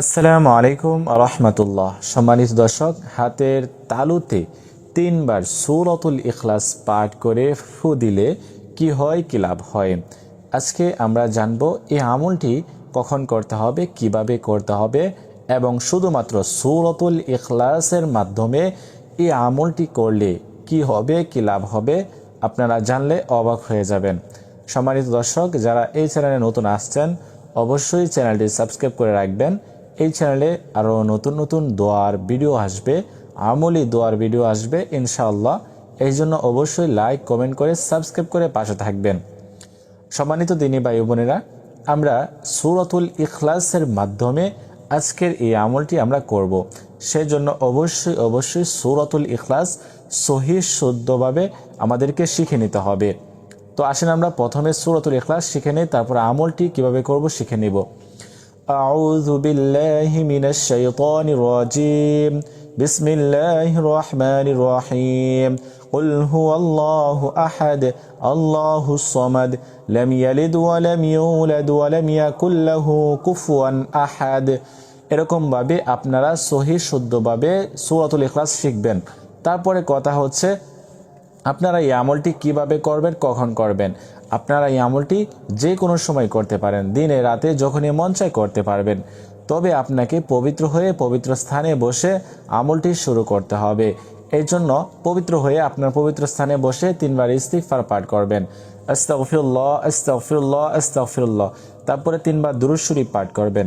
আসসালামু আলাইকুম রহমতুল্লাহ। সম্মানিত দর্শক, হাতের তালুতে তিনবার সৌরতুল ইখলাস পাঠ করে ফু দিলে কি হয়, কি লাভ হয়? আজকে আমরা জানব এই আমলটি কখন করতে হবে, কীভাবে করতে হবে এবং শুধুমাত্র সৌরতুল ইখলাসের মাধ্যমে এই আমলটি করলে কি হবে, কি লাভ হবে, আপনারা জানলে অবাক হয়ে যাবেন। সম্মানিত দর্শক, যারা এই চ্যানেলে নতুন আসছেন, অবশ্যই চ্যানেলটি সাবস্ক্রাইব করে রাখবেন। এই চ্যানেলে আরও নতুন নতুন দোয়ার ভিডিও আসবে, আমলি দোয়ার ভিডিও আসবে ইনশাআল্লাহ। এই জন্য অবশ্যই লাইক কমেন্ট করে সাবস্ক্রাইব করে পাশে থাকবেন। সম্মানিত দিনী ভাই বোনেরা, আমরা সুরতুল ইখলাসের মাধ্যমে আজকের এই আমলটি আমরা করব। সেজন্য অবশ্যই অবশ্যই সুরতুল ইখলাস সহি, শুদ্ধভাবে আমাদেরকে শিখে নিতে হবে। তো আসেন আমরা প্রথমে সুরতুল ইখলাস শিখে নিই, তারপর আমলটি কীভাবে করব শিখে নিব। أعوذ بالله من الشيطان الرجيم بسم الله الرحمن الرحيم قل هو الله أحد الله الصمد لم يلد ولم يولد ولم يكن له كفوا أحد এরকমভাবে আপনারা সহি শুদ্ধভাবে সূরাতুল ইখলাস শিখবেন তারপরে কথা হচ্ছে আপনারা এই আমলটি কীভাবে করবেন, কখন করবেন? আপনারা এই আমলটি যে কোনো সময় করতে পারেন, দিনে, রাতে, যখনই মন চায় করতে পারবেন। তবে আপনাকে পবিত্র হয়ে, পবিত্র স্থানে বসে আমলটি শুরু করতে হবে। এই জন্য পবিত্র হয়ে আপনার পবিত্র স্থানে বসে তিনবার ইস্তিগফার পাঠ করবেন। আস্তাগফিরুল্লাহ আস্তাগফিরুল্লাহ আস্তাগফিরুল্লাহ। তারপরে তিনবার দুরূদ শরীফ পাঠ করবেন।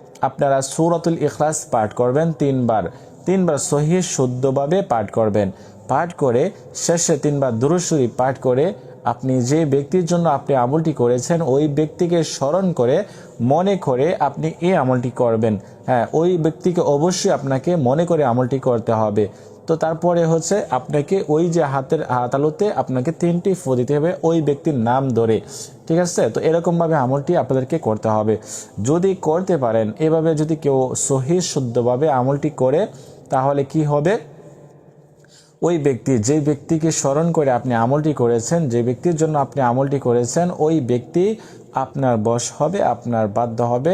আপনারা সুরতুল ইখলাস পাঠ করবেন তিনবার। তিনবার সহি শুদ্ধভাবে পাঠ করবেন। পাঠ করে শেষে তিনবার দুরুসুরি পাঠ করে আপনি যে ব্যক্তির জন্য আপনি আমলটি করেছেন, ওই ব্যক্তিকে স্মরণ করে মনে করে আপনি এই আমলটি করবেন। হ্যাঁ ওই ব্যক্তিকে অবশ্যই আপনাকে মনে করে আমলটি করতে হবে। তো তারপরে হচ্ছে আপনাকে ওই যে হাতের হাতালুতে আপনাকে তিনটি ফু দিতে হবে ওই ব্যক্তির নাম ধরে। ঠিক আছে? তো এরকমভাবে আমলটি আপনাদেরকে করতে হবে। যদি করতে পারেন, এভাবে যদি কেউ সহি শুদ্ধভাবে আমলটি করে, তাহলে কি হবে? ওই ব্যক্তি, যে ব্যক্তিকে স্মরণ করে আপনি আমলটি করেছেন, যে ব্যক্তির জন্য আপনি আমলটি করেছেন, ওই ব্যক্তি আপনার বশ হবে, আপনার বাধ্য হবে,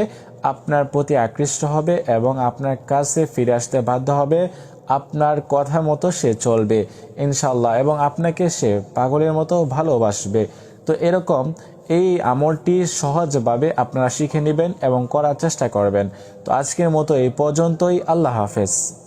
আপনার প্রতি আকৃষ্ট হবে এবং আপনার কাছে ফিরে আসতে বাধ্য হবে। আপনার কথা মতো সে চলবে ইনশাল্লাহ এবং আপনাকে সে পাগলের মতো ভালোবাসবে। তো এরকম এই আমলটি সহজভাবে আপনারা শিখে নেবেন এবং করার চেষ্টা করবেন। তো আজকের মতো এই পর্যন্তই, আল্লাহ হাফেজ।